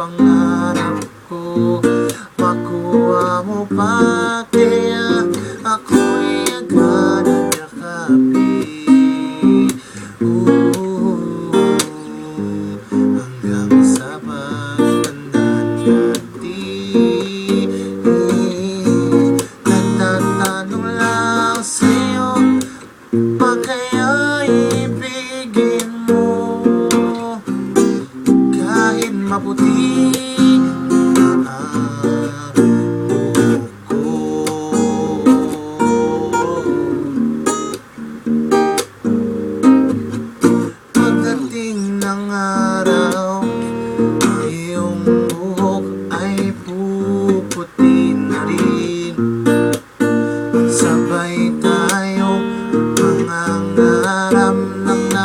pangarap ko. Makuha mo pa kaya ako'y agad na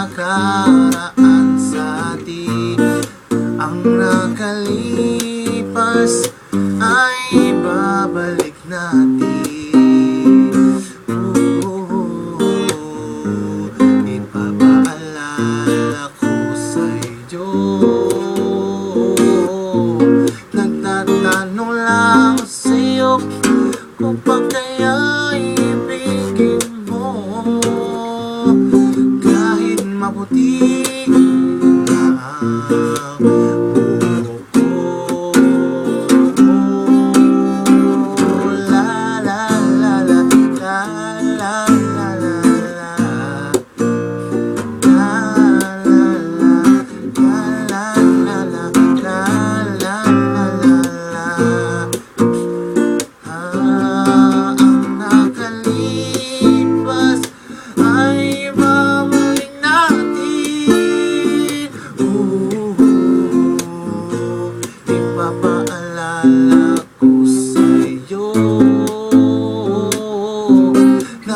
nakaraan sa atin. Ang nakalipas ay babalik natin. Ooh, Ipapaalala ko sa iyo Nagtatanong lang sa'yo Kung bakit ti.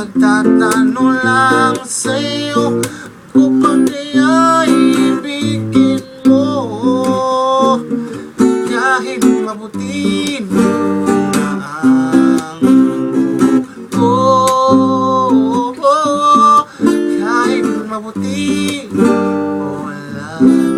Nagtatanong lang sa'yo Kung ano ba kaya ibigin mo. Kahit mabuti mo na ang ko Kahit mabuti mo lang